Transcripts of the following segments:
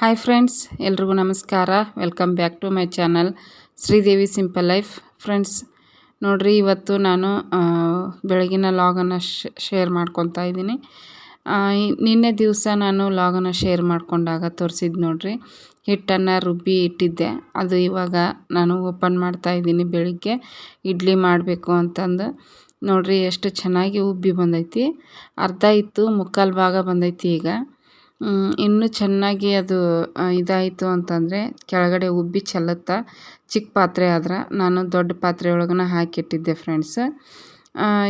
Hi friends ಎಲ್ರಿಗೂ ನಮಸ್ಕಾರ. Welcome back to my channel Sridevi simple life friends ನೋಡಿರಿ, ಇವತ್ತು ನಾನು ಬೆಳಗಿನ ಲಾಗನ್ನು ಶೇರ್ ಮಾಡ್ಕೊತಾ ಇದ್ದೀನಿ. ನಿನ್ನೆ ದಿವಸ ನಾನು ಲಾಗನ್ನು ಶೇರ್ ಮಾಡಿಕೊಂಡಾಗ ತೋರಿಸಿದ್ದು ನೋಡಿರಿ, ಹಿಟ್ಟನ್ನು ರುಬ್ಬಿ ಇಟ್ಟಿದ್ದೆ. ಅದು ಇವಾಗ ನಾನು ಓಪನ್ ಮಾಡ್ತಾ ಇದ್ದೀನಿ ಬೆಳಿಗ್ಗೆ. ಇಡ್ಲಿ ಮಾಡಬೇಕು ಅಂತಂದು. ನೋಡಿರಿ, ಎಷ್ಟು ಚೆನ್ನಾಗಿ ಉಬ್ಬಿ ಬಂದೈತಿ. ಅರ್ಧ ಇತ್ತು ಮುಕ್ಕಾಲು ಭಾಗ ಬಂದೈತಿ ಈಗ. ಇನ್ನೂ ಚೆನ್ನಾಗಿ ಅದು ಇದಾಯಿತು ಅಂತಂದರೆ ಕೆಳಗಡೆ ಉಬ್ಬಿ ಚೆಲ್ಲುತ್ತಾ ಚಿಕ್ಕ ಪಾತ್ರೆ ಆದ್ರೆ ನಾನು ದೊಡ್ಡ ಪಾತ್ರೆ ಒಳಗನ ಹಾಕಿಟ್ಟಿದ್ದೆ ಫ್ರೆಂಡ್ಸ್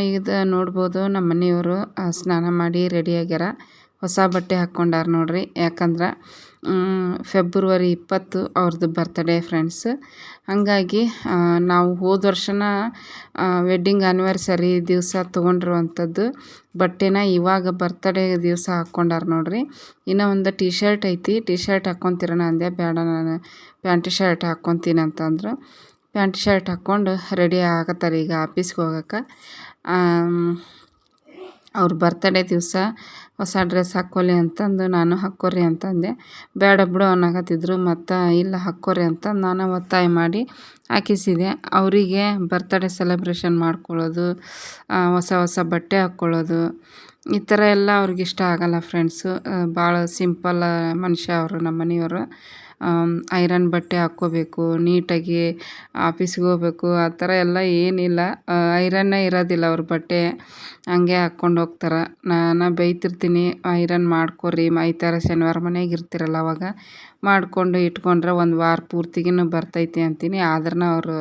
ಇದು ನೋಡ್ಬೋದು ನಮ್ಮ ಮನೆಯವರು ಸ್ನಾನ ಮಾಡಿ ರೆಡಿ ಆಗ್ಯಾರ. ಹೊಸ ಬಟ್ಟೆ ಹಾಕ್ಕೊಂಡಾರ ನೋಡ್ರಿ. ಯಾಕಂದ್ರೆ ಫೆಬ್ರವರಿ ಇಪ್ಪತ್ತು ಅವ್ರದ್ದು ಬರ್ತಡೇ ಫ್ರೆಂಡ್ಸ್ ಹಾಗಾಗಿ ನಾವು ಹೋದ ವರ್ಷನ ವೆಡ್ಡಿಂಗ್ ಆ್ಯನಿವರ್ಸರಿ ದಿವಸ ತೊಗೊಂಡಿರುವಂಥದ್ದು, ಬಟ್ಟೆನ ಇವಾಗ ಬರ್ತಡೇ ದಿವಸ ಹಾಕ್ಕೊಂಡಾರ ನೋಡ್ರಿ. ಇನ್ನೂ ಒಂದು ಟೀ ಶರ್ಟ್ ಐತಿ. ಟೀ ಶರ್ಟ್ ಹಾಕ್ಕೊಂತೀರಣ ಅಂದೆ ಬೇಡ ನಾನು, ಪ್ಯಾಂಟ್ ಶರ್ಟ್ ಹಾಕ್ಕೊತೀನಿ ಅಂತಂದ್ರು. ಪ್ಯಾಂಟ್ ಶರ್ಟ್ ಹಾಕ್ಕೊಂಡು ರೆಡಿ ಆಗತ್ತಾರೆ ಈಗ ಆಫೀಸ್ಗೆ ಹೋಗೋಕೆ ಅವ್ರ ಬರ್ತಡೇ ದಿವಸ ಹೊಸ ಡ್ರೆಸ್ ಹಾಕ್ಕೊಲಿ ಅಂತಂದು ನಾನು ಹಾಕ್ಕೊರಿ ಅಂತಂದೆ. ಬೇಡ ಬಿಡು ಅನ್ನಕತ್ತಿದ್ರು ಮತ್ತು ಇಲ್ಲ ಹಾಕ್ಕೊರಿ ಅಂತ ನಾನು ಒತ್ತಾಯ ಮಾಡಿ ಹಾಕಿಸಿದೆ. ಅವರಿಗೆ ಬರ್ತಡೇ ಸೆಲೆಬ್ರೇಷನ್ ಮಾಡ್ಕೊಳ್ಳೋದು ಹೊಸ ಹೊಸ ಬಟ್ಟೆ ಹಾಕ್ಕೊಳ್ಳೋದು, ಈ ಥರ ಎಲ್ಲ ಅವ್ರಿಗೆ ಇಷ್ಟ ಆಗಲ್ಲ ಫ್ರೆಂಡ್ಸು ಭಾಳ ಸಿಂಪಲ್ ಮನುಷ್ಯ ಅವರು ನಮ್ಮ ಮನೆಯವರು ಐರನ್ ಬಟ್ಟೆ ಹಾಕ್ಕೋಬೇಕು, ನೀಟಾಗಿ ಆಫೀಸ್ಗೆ ಹೋಗ್ಬೇಕು, ಆ ಥರ ಎಲ್ಲ ಏನಿಲ್ಲ. ಐರನ್ನೇ ಇರೋದಿಲ್ಲ ಅವ್ರ ಬಟ್ಟೆ. ಹಂಗೆ ಹಾಕ್ಕೊಂಡು ಹೋಗ್ತಾರೆ. ನಾನು ಬೈತಿರ್ತೀನಿ ಐರನ್ ಮಾಡ್ಕೊರಿ. ಥರ ಶನಿವಾರ ಮನೆಗೆ ಇರ್ತೀರಲ್ಲ ಅವಾಗ. ಮಾಡಿಕೊಂಡು ಇಟ್ಕೊಂಡ್ರೆ ಒಂದು ವಾರ ಪೂರ್ತಿಗೂ ಬರ್ತೈತಿ ಅಂತೀನಿ. ಆದ್ರೂ ಅವರು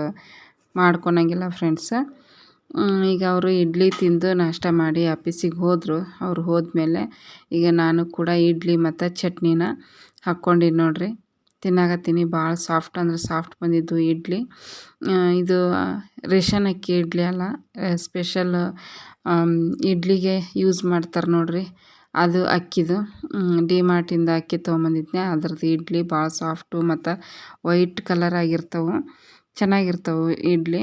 ಮಾಡ್ಕೊಳಂಗಿಲ್ಲ ಫ್ರೆಂಡ್ಸ್. ಈಗ ಅವರು ಇಡ್ಲಿ ತಿಂದು ನಾಷ್ಟ ಮಾಡಿ ಆಫೀಸಿಗೆ ಹೋದರು. ಅವ್ರು ಹೋದ್ಮೇಲೆ ಈಗ ನಾನು ಕೂಡ ಇಡ್ಲಿ ಮತ್ತು ಚಟ್ನಿನ ಹಾಕ್ಕೊಂಡಿನಿ ನೋಡಿರಿ. ತಿನ್ನಾಕತ್ತೀನಿ. ಭಾಳ ಸಾಫ್ಟ್ ಅಂದ್ರೆ ಸಾಫ್ಟ್ ಬಂದಿದ್ದು ಇಡ್ಲಿ. ಇದು ರೇಷನ್ ಅಕ್ಕಿ ಇಡ್ಲಿ ಅಲ್ಲ ಸ್ಪೆಷಲ್ ಇಡ್ಲಿಗೆ ಯೂಸ್ ಮಾಡ್ತಾರೆ ನೋಡಿರಿ. ಅದು ಅಕ್ಕಿದು. ಡಿ ಮಾರ್ಟಿಂದ ಅಕ್ಕಿ ತೊಗೊಂಬಂದಿದ್ದೆ ಅದ್ರದ್ದು ಇಡ್ಲಿ ಭಾಳ ಸಾಫ್ಟು ಮತ್ತು ವೈಟ್ ಕಲರ್ ಆಗಿರ್ತವೆ. ಚೆನ್ನಾಗಿರ್ತವೆ ಇಡ್ಲಿ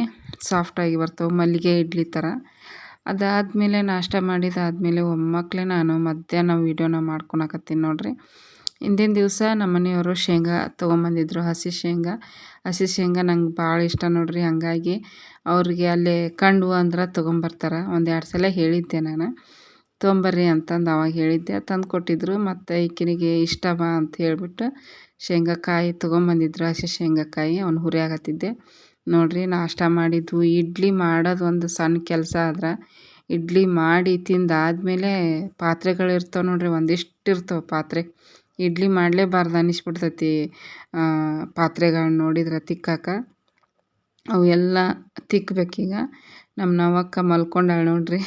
ಸಾಫ್ಟಾಗಿ ಬರ್ತವೆ, ಮಲ್ಲಿಗೆ ಇಡ್ಲಿ ಥರ ಅದಾದಮೇಲೆ ನಾಷ್ಟ ಮಾಡಿದಾದಮೇಲೆ ಒಮ್ಮಕ್ಕಲೇ ನಾನು ಮಧ್ಯಾಹ್ನ ವೀಡಿಯೋನ ಮಾಡ್ಕೊಳಕತ್ತೀನಿ ನೋಡಿರಿ. ಹಿಂದಿನ ದಿವಸ ನಮ್ಮ ಮನೆಯವರು ಶೇಂಗಾ ತೊಗೊಂಬಂದಿದ್ರು, ಹಸಿ ಶೇಂಗಾ. ಹಸಿ ಶೇಂಗಾ ನಂಗೆ ಭಾಳ ಇಷ್ಟ ನೋಡ್ರಿ, ಹಾಗಾಗಿ ಅವ್ರಿಗೆ ಅಲ್ಲೇ ಕಂಡು ಅಂದ್ರೆ ತೊಗೊಂಬರ್ತಾರೆ. ಒಂದು ಎರಡು ಸಲ ಹೇಳಿದ್ದೆ ನಾನು. ತೊಗೊಂಬರ್ರಿ ಅಂತಂದು ಅವಾಗ ಹೇಳಿದ್ದೆ, ತಂದು ಕೊಟ್ಟಿದ್ರು. ಮತ್ತು ಈಕಿನಿಗೆ ಇಷ್ಟ ಬಾ ಅಂತ ಹೇಳಿಬಿಟ್ಟು ಶೇಂಗಾಕಾಯಿ ತೊಗೊಂಬಂದಿದ್ರು, ಹಸಿ ಶೇಂಗಾಕಾಯಿ. ಅವ್ನು ಹುರಿಯಾಗತ್ತಿದ್ದೆ. ನೋಡಿರಿ, ನಾಷ್ಟ ಮಾಡಿದ್ದು ಇಡ್ಲಿ ಮಾಡೋದು ಒಂದು ಸಣ್ಣ ಕೆಲಸ ಆದ್ರೆ ಇಡ್ಲಿ ಮಾಡಿ ತಿಂದಾದಮೇಲೆ ಪಾತ್ರೆಗಳಿರ್ತಾವೆ ನೋಡಿರಿ, ಒಂದಿಷ್ಟು ಇರ್ತವೆ ಪಾತ್ರೆ. ಇಡ್ಲಿ ಮಾಡಲೇಬಾರ್ದು ಅನ್ನಿಸ್ಬಿಡ್ತೈತಿ. ಪಾತ್ರೆಗಳನ್ನ ನೋಡಿದ್ರೆ ತಿಕ್ಕಾಕ. ಅವು ಎಲ್ಲ ತಿಕ್ಕಬೇಕೀಗ ನಮ್ಮ ನವಕ್ಕ ಮಲ್ಕೊಂಡಾಳೆ ನೋಡ್ರಿ.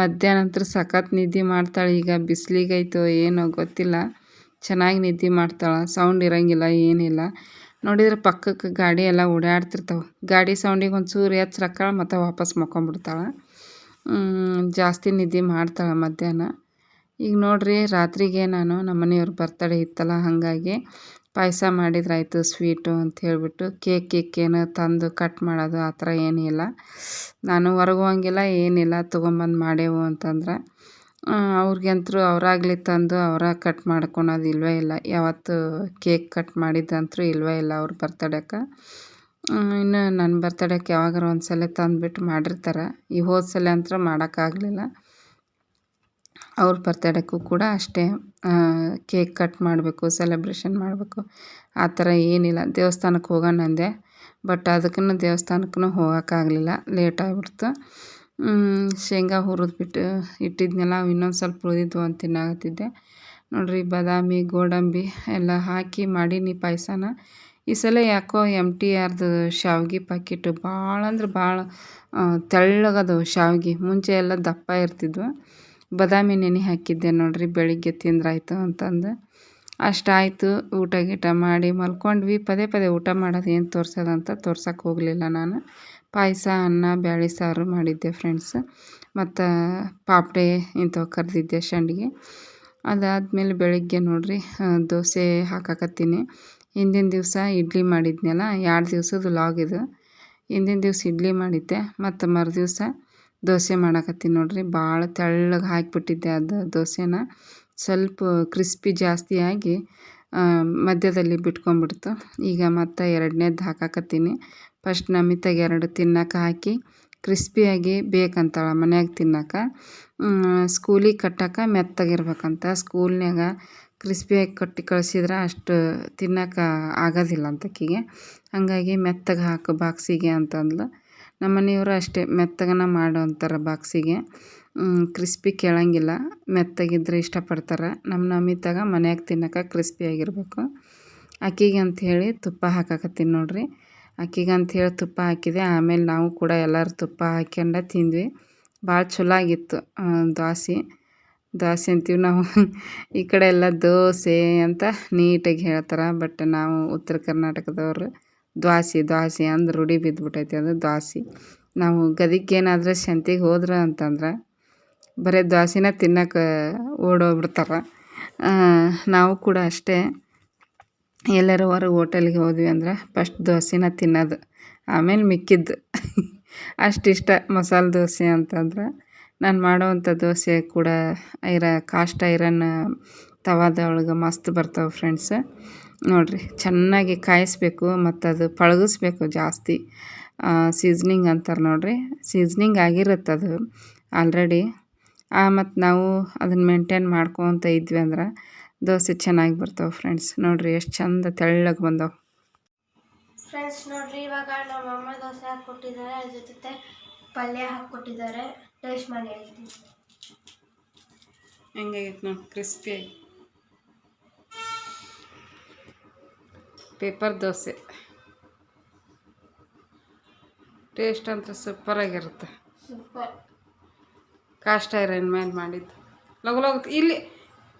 ಮಧ್ಯಾಹ್ನ ನಂತರ ಸಖತ್ ನಿದ್ದೆ ಮಾಡ್ತಾಳೆ. ಈಗ ಬಿಸಿಲಿಗೈತೋ ಏನೋ ಗೊತ್ತಿಲ್ಲ. ಚೆನ್ನಾಗಿ ನಿದ್ದೆ ಮಾಡ್ತಾಳೆ. ಸೌಂಡ್ ಇರೋಂಗಿಲ್ಲ, ಏನಿಲ್ಲ. ನೋಡಿದ್ರೆ ಪಕ್ಕಕ್ಕೆ ಗಾಡಿ ಎಲ್ಲ ಓಡಾಡ್ತಿರ್ತಾವೆ. ಗಾಡಿ ಸೌಂಡಿಗೆ ಒಂದು ಒಂಚೂರು ಎಚ್ಚರಕ್ಕಾಳ ಮತ್ತು ವಾಪಸ್ ಮಕ್ಕೊಂಬಿಡ್ತಾಳೆ. ಜಾಸ್ತಿ ನಿದ್ದೆ ಮಾಡ್ತಾಳೆ ಮಧ್ಯಾಹ್ನ. ಈಗ ನೋಡಿರಿ ರಾತ್ರಿಗೆ ನಾನು ನಮ್ಮ ಮನೆಯವ್ರ ಬರ್ತಡೇ ಇತ್ತಲ್ಲ, ಹಾಗಾಗಿ ಪಾಯಸ ಮಾಡಿದ್ರಾಯಿತು ಸ್ವೀಟು ಅಂತ ಹೇಳಿಬಿಟ್ಟು ಕೇಕ್ ಕೇಕ್ ಏನು ತಂದು ಕಟ್ ಮಾಡೋದು ಆ ಥರ ಏನಿಲ್ಲ ನಾನು ಹೊರಗೆ ಹೋಗಂಗಿಲ್ಲ ಏನಿಲ್ಲ, ತೊಗೊಂಬಂದು ಮಾಡೇವು ಅಂತಂದ್ರೆ ಅವ್ರಿಗಂತೂ ಅವರಾಗಲಿ ತಂದು ಅವರ ಕಟ್ ಮಾಡ್ಕೊಳೋದು ಇಲ್ವೇ ಇಲ್ಲ. ಯಾವತ್ತು ಕೇಕ್ ಕಟ್ ಮಾಡಿದ್ದಂತೂ ಇಲ್ವೇ ಇಲ್ಲ ಅವ್ರ ಬರ್ತಡೇಕ್ಕೆ ಇನ್ನು ನನ್ನ ಬರ್ತಡೇಕ್ಕೆ ಯಾವಾಗಾರ ಒಂದು ಸಲ ತಂದುಬಿಟ್ಟು ಮಾಡಿರ್ತಾರೆ. ಈ ಹೋದ ಸಲ ಅಂತೂ ಮಾಡೋಕ್ಕಾಗಲಿಲ್ಲ. ಅವ್ರ ಬರ್ತಡೇಗೂ ಕೂಡ ಅಷ್ಟೇ. ಕೇಕ್ ಕಟ್ ಮಾಡಬೇಕು ಸೆಲೆಬ್ರೇಷನ್ ಮಾಡಬೇಕು. ಆ ಥರ ಏನಿಲ್ಲ. ದೇವಸ್ಥಾನಕ್ಕೆ ಹೋಗೋಣ ಅಂದೆ. ಬಟ್ ಅದಕ್ಕೂ ದೇವಸ್ಥಾನಕ್ಕೂ ಹೋಗೋಕ್ಕಾಗಲಿಲ್ಲ. ಲೇಟ್ ಆಗಿಬಿಡ್ತು. ಶೇಂಗಾ ಹುರಿದ್ಬಿಟ್ಟು ಇಟ್ಟಿದ್ನೆಲ್ಲ, ಅವು ಇನ್ನೊಂದು ಸ್ವಲ್ಪ ಉಳಿದಿದ್ವು ಅಂತ ತಿನ್ನಾಕತ್ತಿದ್ದೆ. ನೋಡಿರಿ, ಬಾದಾಮಿ, ಗೋಡಂಬಿ ಎಲ್ಲ ಹಾಕಿ ಮಾಡೀನಿ ಪಾಯಸನ. ಈ ಸಲ ಯಾಕೋ ಎಂ ಟಿ ಆರ್ದು ಶಾವ್ಗೆ ಪ್ಯಾಕೆಟು ಭಾಳ ಅಂದ್ರೆ ಭಾಳ ತೆಳ್ಳಗದು ಶಾವ್ಗೆ. ಮುಂಚೆ ಎಲ್ಲ ದಪ್ಪ ಇರ್ತಿದ್ವು. ಬಾದಾಮಿ ನೆನೆ ಹಾಕಿದ್ದೆ ನೋಡ್ರಿ, ಬೆಳಿಗ್ಗೆ ತಿಂದ್ರಾಯ್ತು ಅಂತಂದು. ಅಷ್ಟಾಯಿತು, ಊಟ ಗೀಟ ಮಾಡಿ ಮಲ್ಕೊಂಡ್ವಿ. ಪದೇ ಪದೇ ಊಟ ಮಾಡೋದು ಏನು ತೋರ್ಸೋದಂತ ತೋರ್ಸೋಕೆ ಹೋಗಲಿಲ್ಲ ನಾನು. ಪಾಯಸ, ಅನ್ನ, ಬ್ಯಾಳಿ ಸಾರು ಮಾಡಿದ್ದೆ ಫ್ರೆಂಡ್ಸ್ ಮತ್ತು ಪಾಪಡೆ ಇಂಥವು ಕರೆದಿದ್ದೆ ಸಂಡಿಗೆ ಅದಾದಮೇಲೆ ಬೆಳಿಗ್ಗೆ ನೋಡಿರಿ ದೋಸೆ ಹಾಕಕತ್ತೀನಿ. ಹಿಂದಿನ ದಿವಸ ಇಡ್ಲಿ ಮಾಡಿದ್ನಲ್ಲ ಎರಡು ದಿವಸದ ಲಾಗ್ ಇದು. ಹಿಂದಿನ ದಿವಸ ಇಡ್ಲಿ ಮಾಡಿದ್ದೆ, ಮತ್ತು ಮರುದಿವ್ಸ ದೋಸೆ ಮಾಡಕತ್ತೀನಿ ನೋಡ್ರಿ. ಭಾಳ ತೆಳ್ಳಗೆ ಹಾಕಿಬಿಟ್ಟಿದ್ದೆ ಅದು ದೋಸೆನ. ಸ್ವಲ್ಪ ಕ್ರಿಸ್ಪಿ ಜಾಸ್ತಿ ಆಗಿ ಮಧ್ಯದಲ್ಲಿ ಬಿಟ್ಕೊಂಡ್ಬಿಡ್ತು. ಈಗ ಮತ್ತೆ ಎರಡನೇದು ಹಾಕಾಕತ್ತೀನಿ. ಫಸ್ಟ್ ನಮಿತಾಗ ಎರಡು ತಿನ್ನಕ್ಕೆ ಹಾಕಿ ಕ್ರಿಸ್ಪಿಯಾಗಿ ಬೇಕಂತಾಳೆ ಮನ್ಯಾಗ ತಿನ್ನಕ್ಕೆ ಸ್ಕೂಲಿಗೆ ಕಟ್ಟಕ್ಕೆ ಮೆತ್ತಗಿರ್ಬೇಕಂತ ಸ್ಕೂಲ್ನಾಗ ಕ್ರಿಸ್ಪಿಯಾಗಿ ಕಟ್ಟಿ ಕಳಿಸಿದ್ರೆ ಅಷ್ಟು ತಿನ್ನಕ್ಕೆ ಆಗೋದಿಲ್ಲ ಅಂತಕ್ಕಿಗೆ ಹಾಗಾಗಿ ಮೆತ್ತಗೆ ಹಾಕು ಬಾಕ್ಸಿಗೆ ಅಂತಂದ್ಲು. ನಮ್ಮ ಮನೆಯವರು ಅಷ್ಟೇ ಮೆತ್ತಗನ ಮಾಡು ಅಂತಾರೆ ಬಾಕ್ಸಿಗೆ. ಕ್ರಿಸ್ಪಿ ಕೇಳೋಂಗಿಲ್ಲ. ಮೆತ್ತಗಿದ್ರೆ ಇಷ್ಟಪಡ್ತಾರೆ. ನಮ್ಮ ನಮಿತಾಗ ಮನ್ಯಾಗ ಆಗಿರಬೇಕು. ಕ್ರಿಸ್ಪಿಯಾಗಿರಬೇಕು ಅಂತ ಅಂಥೇಳಿ ತುಪ್ಪ ಹಾಕಾಕತ್ತೀನಿ ನೋಡಿರಿ. ಅಂತ ಅಂಥೇಳಿ ತುಪ್ಪ ಹಾಕಿದೆ. ಆಮೇಲೆ ನಾವು ಕೂಡ ಎಲ್ಲರೂ ತುಪ್ಪ ಹಾಕ್ಯಂಡ ತಿಂದ್ವಿ. ಭಾಳ ಚಲೋ ಆಗಿತ್ತು ದೋಸೆ ದೋಸೆ ಅಂತೀವಿ ನಾವು. ಈ ಕಡೆ ಎಲ್ಲ ದೋಸೆ ಅಂತ ನೀಟಾಗಿ ಹೇಳ್ತಾರೆ. ಬಟ್ ನಾವು ಉತ್ತರ ಕರ್ನಾಟಕದವರು. ದ್ವಾಸೆ, ದ್ವಾಸಿ ಅಂದ್ರೆ ರೂಢಿ ಬಿದ್ದುಬಿಟ್ಟೈತೆ ಅದು ದ್ವಾಸಿ. ನಾವು ಗದಿಗೆ ಏನಾದರೂ ಸಂತಿಗೆ ಹೋದ್ರೆ ಅಂತಂದ್ರೆ ಬರೀ ದ್ವಾಸೆನ ತಿನ್ನೋಕೆ ಓಡೋಗ್ಬಿಡ್ತಾರೆ. ನಾವು ಕೂಡ ಅಷ್ಟೇ ಎಲ್ಲರೂ ಹೊರಗೆ ಹೋಟೆಲ್ಗೆ ಹೋದ್ವಿ ಅಂದ್ರೆ ಫಸ್ಟ್ ದೋಸೆನ ತಿನ್ನೋದು, ಆಮೇಲೆ ಮಿಕ್ಕಿದ್ದು. ಅಷ್ಟಿಷ್ಟ ಮಸಾಲೆ ದೋಸೆ ಅಂತಂದ್ರೆ ನಾನು ಮಾಡೋವಂಥ ದೋಸೆ ಕೂಡ ಐರ ಕಾಸ್ಟ್ ಐರನ್ ತವಾದೊಳಗೆ ಮಸ್ತ್ ಬರ್ತಾವೆ ಫ್ರೆಂಡ್ಸ್ ನೋಡಿರಿ ಚೆನ್ನಾಗಿ ಕಾಯಿಸ್ಬೇಕು ಮತ್ತು ಅದು ಪಳಗಿಸ್ಬೇಕು ಜಾಸ್ತಿ. ಸೀಸ್ನಿಂಗ್ ಅಂತಾರೆ ನೋಡಿರಿ. ಸೀಸ್ನಿಂಗ್ ಆಗಿರುತ್ತೆ ಅದು ಆಲ್ರೆಡಿ ಮತ್ತು ನಾವು ಅದನ್ನು ಮೇಂಟೈನ್ ಮಾಡ್ಕೊತ ಇದ್ವಿ ಅಂದ್ರೆ ದೋಸೆ ಚೆನ್ನಾಗಿ ಬರ್ತಾವೆ ಫ್ರೆಂಡ್ಸ್ ನೋಡಿರಿ ಎಷ್ಟು ಚಂದ ತೆಳ್ಳಗೆ ಬಂದವು. ಫ್ರೆಂಡ್ಸ್ ನೋಡ್ರಿ ಇವಾಗ ನಮ್ಮ ಅಮ್ಮ ದೋಸೆ ಹಾಕ್ಕೊಟ್ಟಿದ್ದಾರೆ ಅದ್ರ ಜೊತೆ ಪಲ್ಯ ಹಾಕ್ಕೊಟ್ಟಿದ್ದಾರೆ ಟೇಸ್ಟ್ ಮಾಡಿ ಹೇಳ್ತೀನಿ. ಹೆಂಗಾಗೈತೆ ನೋಡಿ ಕ್ರಿಸ್ಪಿಯಾಗಿ ಪೇಪರ್ ದೋಸೆ. ಟೇಸ್ಟ್ ಅಂತೂ ಸೂಪರಾಗಿರುತ್ತೆ ಸೂಪರ್. ಕಾಸ್ಟ್ ಐರನ್ ಮೇಲೆ ಮಾಡಿದ್ದು. ಲಗು ಲಗು ಇಲ್ಲಿ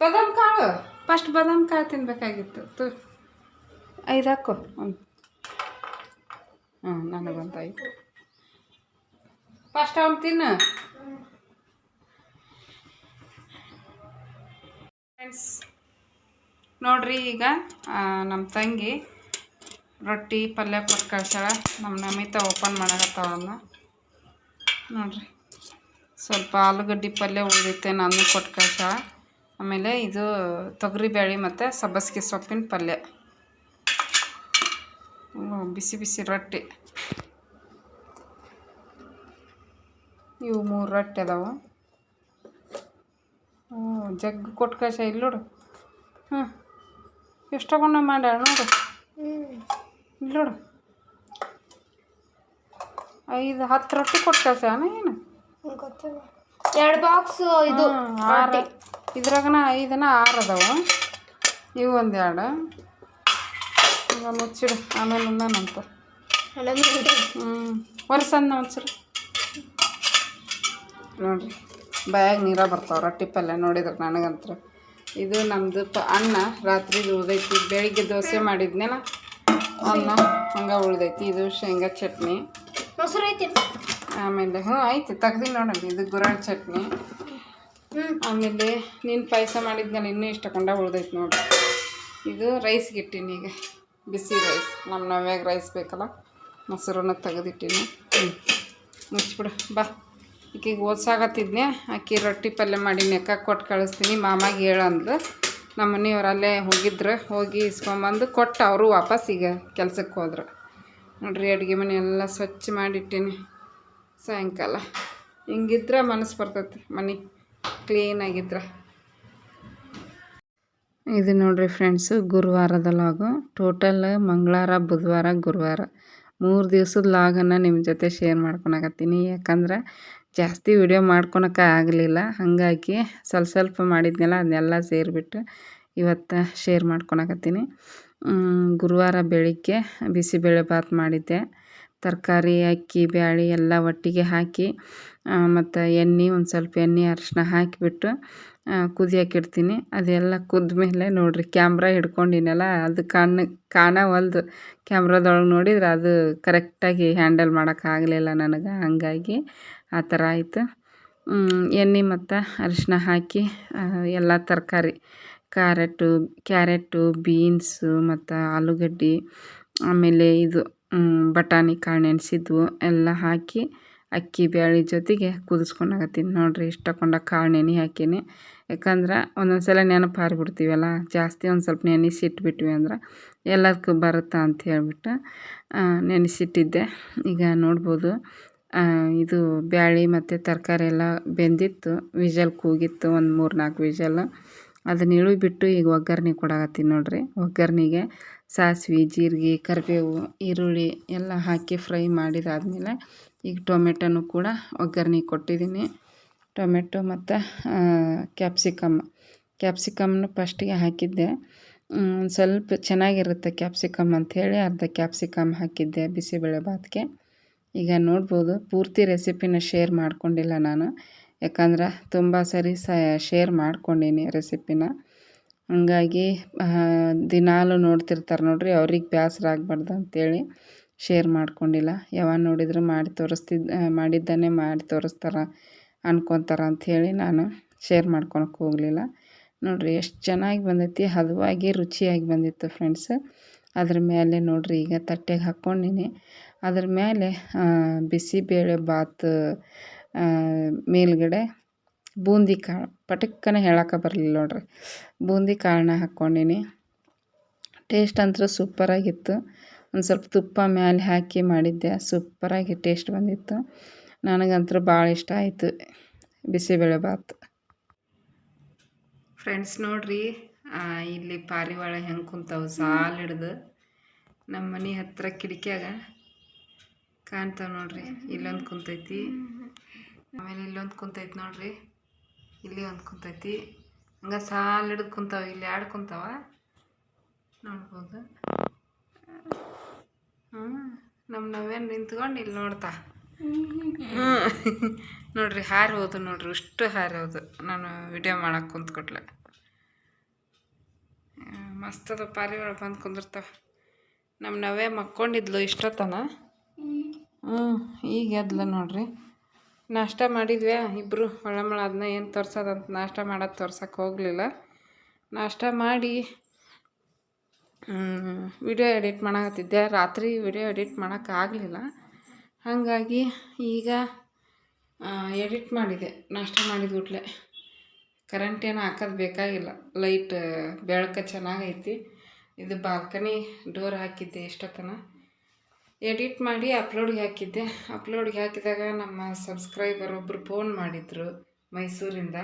ಬದಾಮ್ ಕಾಳು ಫಸ್ಟ್ ಬಾದಾಮ್ ಕಾಳು ತಿನ್ಬೇಕಾಗಿತ್ತು. ತು ಐದು ಹಾಕು. ಒಂದು ಹಾಂ ನನಗೊಂದು ಐದು. ಫಸ್ಟ್ ಅವ್ನು ತಿನ್ನು. ಫ್ರೆಂಡ್ಸ್ ನೋಡ್ರಿ ಈಗ ನಮ್ಮ ತಂಗಿ ರೊಟ್ಟಿ, ಪಲ್ಯ ಕೊಟ್ಟು ಕಳ್ಸ್ಯಾಳ ನಮ್ಮ ನಮಿತ ಓಪನ್ ಮಾಡಕತ್ತಾವನ್ನ ನೋಡ್ರಿ, ಸ್ವಲ್ಪ ಆಲೂಗಡ್ಡೆ ಪಲ್ಯ ಉಳಿದೈತೆ ನಾನು ಕೊಟ್ಟು ಕಳ್ಸಾಳ ಆಮೇಲೆ ಇದು ತೊಗರಿಬೇಳೆ ಮತ್ತು ಸಬ್ಬಸ್ಗೆ ಸೊಪ್ಪಿನ ಪಲ್ಯ. ಬಿಸಿ ಬಿಸಿ ರೊಟ್ಟಿ. ಇವು ಮೂರು ರೊಟ್ಟಿ ಅದಾವು. ಹ್ಞೂ ಜಗ್ ಕೊಟ್ಟು ಕಳ್ಸ ಇಲ್ಲ ನೋಡು. ಹ್ಞೂ ಎಷ್ಟು ತಗೊಂಡು ಮಾಡ್ಯಾಳ ನೋಡು. ಇಲ್ಲಿ ನೋಡು. ಐದು ಹತ್ತು ರೊಟ್ಟಿ ಕೊಟ್ಟು ಏನು? ಗೊತ್ತಿಲ್ಲ ಎರಡು ಬಾಕ್ಸ್ ಇದು ಆರು. ಇದ್ರಾಗನ ಐದನ ಆರು ಅದಾವು. ಇವು ಒಂದು ಎರಡು. ಈಗ ಮುಚ್ಚಿಡು. ಆಮೇಲೆ ನಂತ ಹ್ಞೂ ವರ್ಷಂದ ಮುಚ್ಚಿಡು ನೋಡಿರಿ. ಬಾಯಾಗ ನೀರ ಬರ್ತಾವೆ ರೊಟ್ಟಿ ಪಲ್ಯ ನೋಡಿದ್ರೆ ನನಗಂತ್ರ. ಇದು ನಮ್ಮದು ಪ ಅನ್ನ. ರಾತ್ರಿ ಉಳ್ದೈತಿ. ಬೆಳಿಗ್ಗೆ ದೋಸೆ ಮಾಡಿದ್ನೇನ ಅನ್ನ ಹಂಗೆ ಉಳ್ದೈತಿ. ಇದು ಶೇಂಗಾ ಚಟ್ನಿ. ಮೊಸರು ಐತಿ. ಆಮೇಲೆ ಹ್ಞೂ ಐತಿ. ತೆಗ್ದು ನೋಡೋಣ ಇದು ಗುರಾಳ್ ಚಟ್ನಿ. ಆಮೇಲೆ ನೀನು ಪಾಯಸ ಮಾಡಿದ್ನಲ್ಲ ಇನ್ನೂ ಇಷ್ಟಕೊಂಡ ಉಳ್ದೈತಿ ನೋಡಿ. ಇದು ರೈಸ್ಗೆ ಇಟ್ಟೀನಿ ಈಗ. ಬಿಸಿ ರೈಸ್. ನಮ್ಮ ನವ್ಯಾಗ ರೈಸ್ ಬೇಕಲ್ಲ ಮೊಸರನ್ನ ತೆಗೆದಿಟ್ಟೀನಿ. ಹ್ಞೂ ಮುಚ್ಚಿಬಿಡು ಬಾ. ಈಕಿಗೆ ಓದ್ಸಾಗತ್ತಿದ್ನೆ ಆಕೆ ರೊಟ್ಟಿ ಪಲ್ಯ ಮಾಡಿ ನೆಕ್ಕ ಕೊಟ್ಟು ಕಳಿಸ್ತೀನಿ. ಮಾಮಾಗೆ ಹೇಳಂದ್ಲು ನಮ್ಮ ಮನೆಯವ್ರು ಅಲ್ಲೇ ಹೋಗಿದ್ರು. ಹೋಗಿ ಇಸ್ಕೊಂಬಂದು ಕೊಟ್ಟು ಅವರು ವಾಪಸ್ ಈಗ ಕೆಲ್ಸಕ್ಕೆ ಹೋದ್ರು. ನೋಡ್ರಿ ಅಡುಗೆ ಮನೆ ಎಲ್ಲ ಸ್ವಚ್ಛ ಮಾಡಿಟ್ಟೀನಿ. ಸಾಯಂಕಾಲ. ಹಿಂಗಿದ್ರೆ ಮನಸ್ಸು ಬರ್ತೈತಿ. ಮನೆ ಕ್ಲೀನಾಗಿದ್ರೆ ಇದು ನೋಡ್ರಿ ಫ್ರೆಂಡ್ಸು, ಗುರುವಾರದ ಲಾಗು. ಟೋಟಲ್ ಮಂಗಳವಾರ ಬುಧವಾರ, ಗುರುವಾರ. ಮೂರು ದಿವ್ಸದ ಲಾಗನ್ನು ನಿಮ್ಮ ಜೊತೆ ಶೇರ್ ಮಾಡ್ಕೊಳಕತ್ತೀನಿ ಯಾಕಂದ್ರೆ ಜಾಸ್ತಿ ವಿಡಿಯೋ ಮಾಡ್ಕೊಳಕ್ಕೆ ಆಗಲಿಲ್ಲ. ಹಾಗಾಗಿ ಸ್ವಲ್ಪ ಸ್ವಲ್ಪ ಮಾಡಿದ್ನಲ್ಲ, ಅದನ್ನೆಲ್ಲ ಸೇರಿಬಿಟ್ಟು ಇವತ್ತು ಶೇರ್ ಮಾಡ್ಕೊಳಕತ್ತೀನಿ. ಗುರುವಾರ ಬೆಳಿಗ್ಗೆ ಬಿಸಿಬೇಳೆ ಭಾತ್ ಮಾಡಿದ್ದೆ. ತರಕಾರಿ, ಅಕ್ಕಿ, ಬ್ಯಾಳಿ ಎಲ್ಲ ಒಟ್ಟಿಗೆ ಹಾಕಿ ಮತ್ತು ಎಣ್ಣೆ, ಒಂದು ಸ್ವಲ್ಪ ಎಣ್ಣೆ ಅರಿಶಿನ ಹಾಕಿಬಿಟ್ಟು ಕುದಿಯಕ್ಕೆ ಇಡ್ತೀನಿ ಅದೆಲ್ಲ ಕುದ್ದ ಮೇಲೆ ನೋಡಿರಿ, ಕ್ಯಾಮ್ರ ಹಿಡ್ಕೊಂಡಿನಲ್ಲ, ಅದು ಕಣ್ಣು, ಕಾಣವಲ್ದು ಕ್ಯಾಮ್ರಾದೊಳಗೆ ನೋಡಿದ್ರೆ ಅದು ಕರೆಕ್ಟಾಗಿ ಹ್ಯಾಂಡಲ್ ಮಾಡೋಕ್ಕಾಗಲಿಲ್ಲ ನನಗೆ, ಹಾಗಾಗಿ ಆ ಥರ ಆಯಿತು. ಎಣ್ಣೆ ಮತ್ತು ಅರಿಶಿನ ಹಾಕಿ ಎಲ್ಲ ತರಕಾರಿ, ಕ್ಯಾರೆಟು ಕ್ಯಾರೆಟು, ಬೀನ್ಸು ಮತ್ತು ಆಲೂಗಡ್ಡೆ, ಆಮೇಲೆ ಇದು ಬಟಾಣಿ ಕಾಳು ನೆನೆಸಿದ್ವು ಎಲ್ಲ ಹಾಕಿ ಅಕ್ಕಿ ಬ್ಯಾಳಿ ಜೊತೆಗೆ ಕುದಿಸ್ಕೊಂಡಾಗತ್ತೀನಿ ನೋಡಿರಿ ಇಷ್ಟು ತಗೊಂಡ ಕಾಳು ನೆನೆ ಹಾಕೀನಿ. ಯಾಕಂದ್ರೆ ಒಂದೊಂದು ಸಲ ನೆನಪು ಹಾರಿಬಿಡ್ತೀವಲ್ಲ, ಜಾಸ್ತಿ ಒಂದು ಸ್ವಲ್ಪ ನೆನೆಸಿಟ್ಬಿಟ್ವಿ ಅಂದ್ರೆ ಎಲ್ಲದಕ್ಕೂ ಬರುತ್ತಾ ಅಂತ ಹೇಳ್ಬಿಟ್ಟು ನೆನೆಸಿಟ್ಟಿದ್ದೆ. ಈಗ ನೋಡ್ಬೋದು ಇದು ಬ್ಯಾಳಿ ಮತ್ತು ತರಕಾರಿ ಎಲ್ಲ ಬೆಂದಿತ್ತು, ವಿಜಲ್ ಕೂಗಿತ್ತು, ಒಂದು ಮೂರು ನಾಲ್ಕು ವಿಜಲ್. ಅದನ್ನ ಇಳಿಬಿಟ್ಟು ಈಗ ಒಗ್ಗರಣೆ ಕೊಡಾಕತ್ತೀನಿ ನೋಡಿರಿ. ಒಗ್ಗರಣೆಗೆ ಸಾಸಿವೆ, ಜೀರಿಗೆ, ಕರಿಬೇವು, ಈರುಳ್ಳಿ ಎಲ್ಲ ಹಾಕಿ ಫ್ರೈ ಮಾಡಿದಾದಮೇಲೆ ಈಗ ಟೊಮೆಟೊನು ಕೂಡ ಒಗ್ಗರಣೆ ಕೊಟ್ಟಿದ್ದೀನಿ. ಟೊಮೆಟೊ ಮತ್ತು ಕ್ಯಾಪ್ಸಿಕಮ್. ಕ್ಯಾಪ್ಸಿಕಮ್ನು ಫಸ್ಟಿಗೆ ಹಾಕಿದ್ದೆ. ಸ್ವಲ್ಪ ಚೆನ್ನಾಗಿರುತ್ತೆ ಕ್ಯಾಪ್ಸಿಕಮ್ ಅಂಥೇಳಿ ಅರ್ಧ ಕ್ಯಾಪ್ಸಿಕಮ್ ಹಾಕಿದ್ದೆ ಬಿಸಿಬೇಳೆ ಬಿಸಿಬೇಳೆಭಾತ್ಗೆ ಈಗ ನೋಡ್ಬೋದು, ಪೂರ್ತಿ ರೆಸಿಪಿನ ಶೇರ್ ಮಾಡ್ಕೊಂಡಿಲ್ಲ ನಾನು. ಯಾಕಂದ್ರೆ ತುಂಬ ಸರಿ ಸ, ಶೇರ್ ಮಾಡ್ಕೊಂಡೀನಿ ರೆಸಿಪಿನ. ಹಂಗಾಗಿ ದಿನಾಲೂ ನೋಡ್ತಿರ್ತಾರೆ ನೋಡಿರಿ, ಅವ್ರಿಗೆ ಬೇಸ್ರ ಆಗಬಾರ್ದು ಅಂಥೇಳಿ ಶೇರ್ ಮಾಡ್ಕೊಂಡಿಲ್ಲ. ಯಾವಾಗ ನೋಡಿದರೂ ಮಾಡಿ ತೋರಿಸ್ತಿದ್ದ ಮಾಡಿದ್ದನ್ನೇ ಮಾಡಿ ತೋರಿಸ್ತಾರ ಅನ್ಕೊತಾರೆ ಅಂಥೇಳಿ ನಾನು ಶೇರ್ ಮಾಡ್ಕೊಳಕ್ಕೆ ಹೋಗಲಿಲ್ಲ. ನೋಡಿರಿ, ಎಷ್ಟು ಚೆನ್ನಾಗಿ ಬಂದೈತಿ, ಹದವಾಗಿ ರುಚಿಯಾಗಿ ಬಂದಿತ್ತು ಫ್ರೆಂಡ್ಸ್. ಅದ್ರ ಮೇಲೆ ನೋಡಿರಿ, ಈಗ ತಟ್ಟೆಗೆ ಹಾಕ್ಕೊಂಡಿನಿ. ಅದ್ರ ಮೇಲೆ ಬಿಸಿಬೇಳೆ ಬಾತ್ ಮೇಲ್ಗಡೆ ಬೂಂದಿ ಕಾಳು ಪಟಕ್ಕನೆ ಹೇಳಕ್ಕೆ ಬರಲಿಲ್ಲ ನೋಡ್ರಿ. ಬೂಂದಿ ಕಾಳನ್ನ ಹಾಕ್ಕೊಂಡೀನಿ. ಟೇಸ್ಟ್ ಅಂತೂ ಸೂಪರಾಗಿತ್ತು. ಒಂದು ಸ್ವಲ್ಪ ತುಪ್ಪ ಮೇಲೆ ಹಾಕಿ ಮಾಡಿದ್ದೆ. ಸೂಪರಾಗಿ ಟೇಸ್ಟ್ ಬಂದಿತ್ತು. ನನಗಂತೂ ಭಾಳ ಇಷ್ಟ ಆಯಿತು. ಬಿಸಿಬೇಳೆ ಬಾತ್ ಫ್ರೆಂಡ್ಸ್ ನೋಡ್ರಿ ಇಲ್ಲಿ ಪಾರಿವಾಳ ಹೆಂಗೆ ಕುಂತಾವೆ ಸಾಲ ಹಿಡ್ದು. ನಮ್ಮ ಮನೆ ಹತ್ತಿರ ಕಿಟಕಿಯಾಗ ಕಾಣ್ತಾವೆ ನೋಡ್ರಿ. ಇಲ್ಲೊಂದು ಕುಂತೈತಿ. ಆಮೇಲೆ ಇಲ್ಲೊಂದು ಕುಂತೈತಿ ನೋಡ್ರಿ. ಇಲ್ಲಿ ಒಂದು ಕುಂತೈತಿ. ಹಂಗೆ ಸಾಲು ಹಿಡ್ದು ಕುಂತಾವ, ಇಲ್ಲಿ ಎರಡು ಕುಂತಾವ. ನೋಡ್ಬೋದು. ಹ್ಞೂ ನಮ್ಮ ನಾವೇನು ನಿಂತ್ಕೊಂಡು ಇಲ್ಲಿ ನೋಡ್ತಾ. ಹ್ಞೂ ನೋಡ್ರಿ, ಹಾರಿ ಹೋದು ನೋಡ್ರಿ, ಇಷ್ಟು ಹಾರಿ ಹೋದು. ನಾನು ವಿಡಿಯೋ ಮಾಡಕ್ಕೆ ಕುಂತ್ಕೊಟ್ಲೆ ಮಸ್ತದ ಪಾರಿವಾಳ ಬಂದು ಕುಂದಿರ್ತಾವ. ನಮ್ಮ ನಾವೇ ಮಕ್ಕೊಂಡಿದ್ಲು ಇಷ್ಟೊತ್ತನ. ಹ್ಞೂ ಈಗ ಎದ್ಲ ನೋಡ್ರಿ. ನಾಷ್ಟ ಮಾಡಿದ್ವಿ ಇಬ್ಬರು ಒಳಮಳ ಅದನ್ನ ಏನು ತೋರ್ಸೋದಂತ ನಾಷ್ಟ ಮಾಡೋದು ತೋರ್ಸೋಕೆ ಹೋಗಲಿಲ್ಲ. ನಾಷ್ಟ ಮಾಡಿ ವಿಡಿಯೋ ಎಡಿಟ್ ಮಾಡಕತ್ತಿದ್ದೆ. ರಾತ್ರಿ ವಿಡಿಯೋ ಎಡಿಟ್ ಮಾಡೋಕ್ಕಾಗಲಿಲ್ಲ ಹಾಗಾಗಿ ಈಗ ಎಡಿಟ್ ಮಾಡಿದೆ. ನಾಷ್ಟ ಮಾಡಿದ ಕೂಡಲೇ. ಕರೆಂಟ್ ಏನು ಹಾಕೋದು ಬೇಕಾಗಿಲ್ಲ. ಲೈಟ್ ಬೆಳಕು ಚೆನ್ನಾಗೈತಿ. ಇದು ಬಾಲ್ಕನಿ ಡೋರ್ ಹಾಕಿದ್ದೆ ಎಷ್ಟೊತ್ತನ ಎಡಿಟ್ ಮಾಡಿ ಅಪ್ಲೋಡ್ಗೆ ಹಾಕಿದ್ದೆ. ಅಪ್ಲೋಡ್ಗೆ ಹಾಕಿದಾಗ ನಮ್ಮ ಸಬ್ಸ್ಕ್ರೈಬರ್ ಒಬ್ಬರು ಫೋನ್ ಮಾಡಿದ್ರು ಮೈಸೂರಿಂದ.